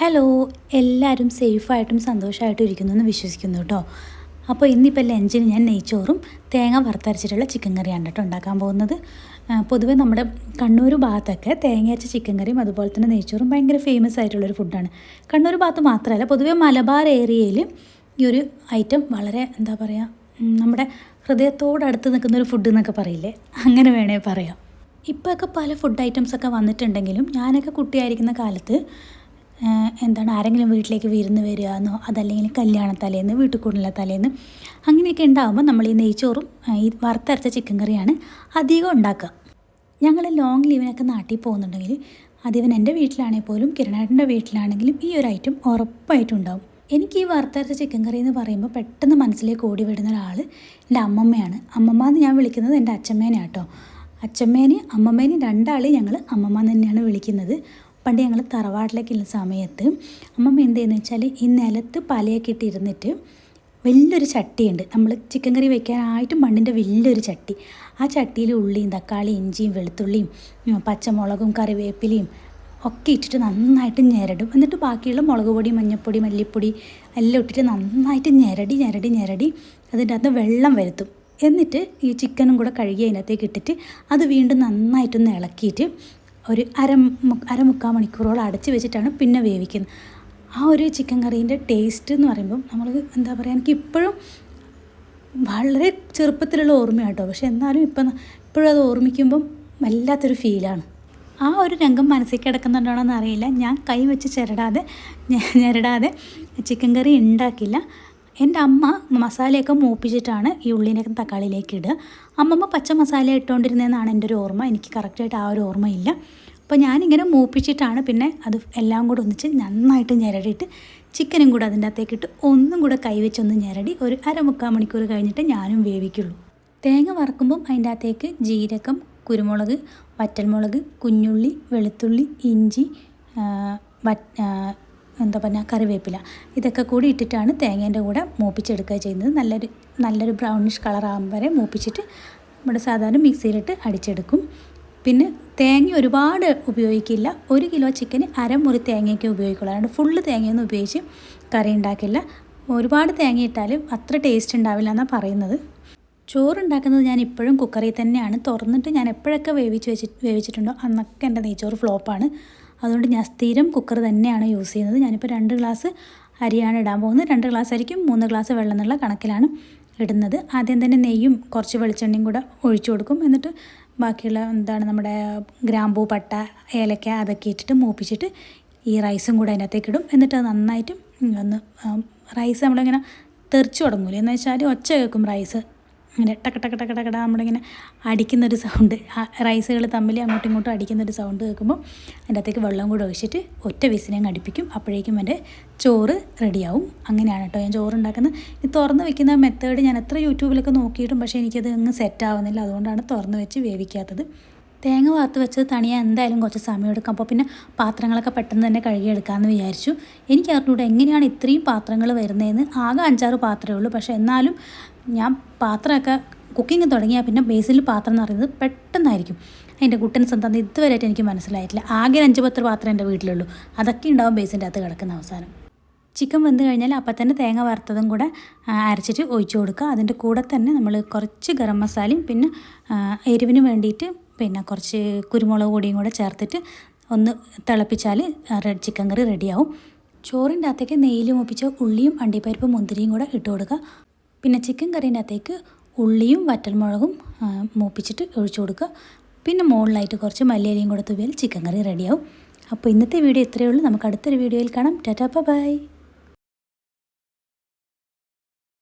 Hello എല്ലാവരും സേഫായിട്ടും സന്തോഷമായിട്ടും ഇരിക്കുന്നു എന്ന് വിശ്വസിക്കുന്നു കേട്ടോ. അപ്പോൾ ഇന്നിപ്പോൾ ലഞ്ചിന് ഞാൻ നെയ്ച്ചോറും തേങ്ങ വറുത്തരച്ചിട്ടുള്ള ചിക്കൻ കറിയാണ് കേട്ടോ ഉണ്ടാക്കാൻ പോകുന്നത്. പൊതുവെ നമ്മുടെ കണ്ണൂർ ഭാഗത്തൊക്കെ തേങ്ങ അച്ച ചിക്കൻ കറിയും അതുപോലെ തന്നെ നെയ്ച്ചോറും ഭയങ്കര ഫേമസ് ആയിട്ടുള്ളൊരു ഫുഡാണ് കണ്ണൂർ ഭാഗത്ത് മാത്രമല്ല പൊതുവെ മലബാർ ഏരിയയിൽ ഈ ഒരു ഐറ്റം വളരെ എന്താ പറയുക നമ്മുടെ ഹൃദയത്തോടടുത്ത് നിൽക്കുന്ന ഒരു ഫുഡ് എന്നൊക്കെ പറയില്ലേ? അങ്ങനെ വേണേൽ പറയാം. ഇപ്പോഴൊക്കെ പല ഫുഡ് ഐറ്റംസ് ഒക്കെ വന്നിട്ടുണ്ടെങ്കിലും ഞാനൊക്കെ കുട്ടിയായിരിക്കുന്ന കാലത്ത് എന്താണ് ആരെങ്കിലും വീട്ടിലേക്ക് വിരുന്ന് വരിക എന്നോ അതല്ലെങ്കിൽ കല്യാണ തലേന്ന് വീട്ടിൽ തലേന്ന് അങ്ങനെയൊക്കെ ഉണ്ടാകുമ്പോൾ നമ്മൾ ഈ നെയ്ച്ചോറും ഈ വറുത്തരച്ച ചിക്കൻ കറിയാണ് അധികം ഉണ്ടാക്കുക. ഞങ്ങൾ ലോങ് ലീവിനൊക്കെ നാട്ടിൽ പോകുന്നുണ്ടെങ്കിൽ അതിവൻ എന്റെ വീട്ടിലാണെങ്കിൽ പോലും കിരണേട്ടന്റെ വീട്ടിലാണെങ്കിലും ഈ ഒരു ഐറ്റം ഉറപ്പായിട്ടും ഉണ്ടാവും. എനിക്ക് ഈ വറുത്തരച്ച ചിക്കൻ കറി എന്ന് പറയുമ്പോൾ പെട്ടെന്ന് മനസ്സിലേക്ക് ഓടി വിടുന്ന ഒരാൾ എന്റെ അമ്മമ്മയാണ്. അമ്മമ്മ എന്ന് ഞാൻ വിളിക്കുന്നത് എന്റെ അച്ഛമ്മേനെ കേട്ടോ. അച്ഛമ്മേനെ അമ്മമ്മേനെ രണ്ടാളെയും ഞങ്ങൾ അമ്മമ്മ തന്നെയാണ് വിളിക്കുന്നത്. പണ്ട് ഞങ്ങൾ തറവാട്ടിലേക്കുള്ള സമയത്ത് അമ്മമ്മ എന്ത് ചെയ്യുന്നത് വെച്ചാൽ ഈ നിലത്ത് പലയൊക്കെ ഇട്ടിരുന്നിട്ട് വലിയൊരു ചട്ടിയുണ്ട്. നമ്മൾ ചിക്കൻ കറി വെക്കാനായിട്ടും മണ്ണിന്റെ വലിയൊരു ചട്ടി. ആ ചട്ടിയിൽ ഉള്ളിയും തക്കാളിയും ഇഞ്ചിയും വെളുത്തുള്ളിയും പച്ചമുളകും കറിവേപ്പിലയും ഒക്കെ ഇട്ടിട്ട് നന്നായിട്ട് ഞെരടും. എന്നിട്ട് ബാക്കിയുള്ള മുളക് പൊടി മഞ്ഞൾപ്പൊടി മല്ലിപ്പൊടി എല്ലാം ഇട്ടിട്ട് നന്നായിട്ട് ഞെരടി ഞെരടി ഞെരടി അതിന്റെ അകത്ത് വെള്ളം വരുത്തും. എന്നിട്ട് ഈ ചിക്കനും കൂടെ കഴുകി അതിനകത്തേക്ക് ഇട്ടിട്ട് അത് വീണ്ടും നന്നായിട്ടൊന്ന് ഇളക്കിയിട്ട് ഒരു അര അരമുക്കാൽ മണിക്കൂറോളം അടച്ച് വെച്ചിട്ടാണ് പിന്നെ വേവിക്കുന്നത്. ആ ഒരു ചിക്കൻ കറീന്റെ ടേസ്റ്റ് എന്ന് പറയുമ്പം നമ്മൾ എന്താ പറയുക എനിക്ക് ഇപ്പോഴും വളരെ ചെറുപ്പത്തിലുള്ള ഓർമ്മയാണ് കേട്ടോ പക്ഷെ എന്നാലും ഇപ്പം ഇപ്പോഴും അത് ഓർമ്മിക്കുമ്പം വല്ലാത്തൊരു ഫീലാണ് ആ ഒരു രംഗം മനസ്സിൽ കിടക്കുന്നുണ്ടോയെന്ന് അറിയില്ല. ഞാൻ കൈ വെച്ച് ചിരടാതെ ഞെരടാതെ ചിക്കൻ കറി ഉണ്ടാക്കില്ല എന്റെ അമ്മ മസാലയൊക്കെ മൂപ്പിച്ചിട്ടാണ് ഈ ഉള്ളിനൊക്കെ തക്കാളിയിലേക്ക് ഇടുക അമ്മമ്മ പച്ച മസാല ഇട്ടുകൊണ്ടിരുന്നതെന്നാണ് എന്റെ ഒരു ഓർമ്മ. എനിക്ക് കറക്റ്റായിട്ട് ആ ഒരു ഓർമ്മയില്ല. അപ്പോൾ ഞാനിങ്ങനെ മൂപ്പിച്ചിട്ടാണ് പിന്നെ അത് എല്ലാം കൂടെ ഒന്നിച്ച് നന്നായിട്ട് ഞെരടിയിട്ട് ചിക്കനും കൂടെ അതിന്റെ അകത്തേക്ക് ഇട്ട് ഒന്നും കൂടെ കൈവച്ചൊന്ന് ഞെരടി ഒരു അരമുക്കാൽ മണിക്കൂർ കഴിഞ്ഞിട്ട് ഞാനും വേവിക്കുള്ളൂ. തേങ്ങ വറക്കുമ്പം അതിന്റെ അകത്തേക്ക് ജീരകം കുരുമുളക് വറ്റൽമുളക് കുഞ്ഞുള്ളി വെളുത്തുള്ളി ഇഞ്ചി എന്താ പറയുക കറിവേപ്പില. ഇതൊക്കെ കൂടി ഇട്ടിട്ടാണ് തേങ്ങേന്റെ കൂടെ മൂപ്പിച്ചെടുക്കുക ചെയ്യുന്നത്. നല്ലൊരു നല്ലൊരു ബ്രൗണിഷ് കളറാകും വരെ മൂപ്പിച്ചിട്ട് നമ്മുടെ സാധാരണ മിക്സിയിലിട്ട് അടിച്ചെടുക്കും. പിന്നെ തേങ്ങ ഒരുപാട് ഉപയോഗിക്കില്ല. ഒരു കിലോ ചിക്കന് അരമുറി തേങ്ങയൊക്കെ ഉപയോഗിക്കുള്ളൂ. അതുകൊണ്ട് ഫുള്ള് തേങ്ങയൊന്നും ഉപയോഗിച്ച് കറി ഉണ്ടാക്കില്ല. ഒരുപാട് തേങ്ങ ഇട്ടാലും അത്ര ടേസ്റ്റ് ഉണ്ടാവില്ല എന്നാണ് പറയുന്നത്. ചോറുണ്ടാക്കുന്നത് ഞാൻ ഇപ്പോഴും കുക്കറിൽ തന്നെയാണ്. തുറന്നിട്ട് ഞാൻ എപ്പോഴൊക്കെ വേവിച്ച് വെച്ചിട്ട് വേവിച്ചിട്ടുണ്ടോ? അന്നൊക്കെ എന്റെ നെയ്ച്ചോറ് ഫ്ലോപ്പാണ് അതുകൊണ്ട് ഞാൻ സ്ഥിരം കുക്കർ തന്നെയാണ് യൂസ് ചെയ്യുന്നത്. ഞാനിപ്പോൾ രണ്ട് ഗ്ലാസ് അരിയാണ് ഇടാൻ പോകുന്നത്. രണ്ട് ഗ്ലാസ് അരിക്കും മൂന്ന് ഗ്ലാസ് വെള്ളം എന്നുള്ള കണക്കിലാണ് ഇടുന്നത്. ആദ്യം തന്നെ നെയ്യും കുറച്ച് വെളിച്ചെണ്ണയും കൂടെ ഒഴിച്ചു കൊടുക്കും. എന്നിട്ട് ബാക്കിയുള്ള എന്താണ് നമ്മുടെ ഗ്രാമ്പൂ പട്ട ഏലക്ക അതൊക്കെ ഇട്ടിട്ട് മൂപ്പിച്ചിട്ട് ഈ റൈസും കൂടെ അതിനകത്തേക്ക് ഇടും. എന്നിട്ട് അത് നന്നായിട്ട് ഒന്ന് റൈസ് നമ്മളിങ്ങനെ തെറിച്ച് തുടങ്ങൂലേ? എന്ന് വെച്ചാൽ ഒച്ച കേൾക്കും റൈസ് ഇങ്ങനെ ടക്ക ടക്ക ടക്ക ടക്കട നമ്മളിങ്ങനെ അടിക്കുന്നൊരു സൗണ്ട് റൈസുകൾ തമ്മിൽ അങ്ങോട്ടും ഇങ്ങോട്ടും അടിക്കുന്നൊരു സൗണ്ട് കേൾക്കുമ്പോൾ അതിന്റെ അകത്തേക്ക് വെള്ളം കൂടെ ഒഴിച്ചിട്ട് ഒറ്റ വിസിനെ അടിപ്പിക്കും. അപ്പോഴേക്കും എന്റെ ചോറ് റെഡിയാവും അങ്ങനെയാണ് കേട്ടോ ഞാൻ ചോറ് ഉണ്ടാക്കുന്നത് ഈ തുറന്ന് വെക്കുന്ന മെത്തേഡ് ഞാൻ എത്ര യൂട്യൂബിലൊക്കെ നോക്കിയിട്ടും പക്ഷേ എനിക്കത് അങ്ങ് സെറ്റ് ആവുന്നില്ല. അതുകൊണ്ടാണ് തുറന്ന് വെച്ച് വേവിക്കാത്തത്. തേങ്ങ വാർത്ത് വെച്ചത് തണിയാൻ എന്തായാലും കുറച്ച് സമയം എടുക്കും. അപ്പോൾ പിന്നെ പാത്രങ്ങളൊക്കെ പെട്ടെന്ന് തന്നെ കഴുകിയെടുക്കാമെന്ന് വിചാരിച്ചു. എനിക്ക് അറിഞ്ഞൂടെ എങ്ങനെയാണ് ഇത്രയും പാത്രങ്ങൾ വരുന്നതെന്ന്. ആകെ അഞ്ചാറ് പാത്രമേ ഉള്ളൂ. പക്ഷേ എന്നാലും ഞാൻ പാത്രമൊക്കെ കുക്കിംഗ് തുടങ്ങിയാൽ പിന്നെ ബേസിൽ പാത്രം എന്ന് പറയുന്നത് പെട്ടെന്നായിരിക്കും. അതിന്റെ കുട്ടൻസ് എന്താണെന്ന് ഇതുവരെയായിട്ട് എനിക്ക് മനസ്സിലായിട്ടില്ല. ആകെ അഞ്ച് പത്ത് പാത്രം എന്റെ വീട്ടിലുള്ളൂ. അതൊക്കെ ഉണ്ടാവും ബേസിന്റെ അകത്ത് കിടക്കുന്ന അവസാനം. ചിക്കൻ വെന്ത് കഴിഞ്ഞാൽ അപ്പം തന്നെ തേങ്ങ വറുത്തതും കൂടെ അരച്ചിട്ട് ഒഴിച്ചു കൊടുക്കുക. അതിന്റെ കൂടെ തന്നെ നമ്മൾ കുറച്ച് ഗരം മസാലയും പിന്നെ എരിവിന് വേണ്ടിയിട്ട് പിന്നെ കുറച്ച് കുരുമുളക് പൊടിയും കൂടെ ചേർത്തിട്ട് ഒന്ന് തിളപ്പിച്ചാൽ റെഡ് ചിക്കൻ കറി റെഡിയാവും ചോറിന്റെ അകത്തേക്ക് നെയ്യിൽ മുപ്പിച്ച ഉള്ളിയും അണ്ടിപ്പരിപ്പും മുന്തിരിയും കൂടെ ഇട്ട് കൊടുക്കുക. പിന്നെ ചിക്കൻ കറീനകത്തേക്ക് ഉള്ളിയും വറ്റൽമുളകും മൂപ്പിച്ചിട്ട് ഒഴിച്ചു കൊടുക്കുക. പിന്നെ മുകളിലായിട്ട് കുറച്ച് മല്ലിയിലയും കൂടെ തുവിയാൽ ചിക്കൻ കറി റെഡിയാവും അപ്പോൾ ഇന്നത്തെ വീഡിയോ ഇത്രയേ ഉള്ളൂ. നമുക്ക് അടുത്തൊരു വീഡിയോയിൽ കാണാം. Tata bye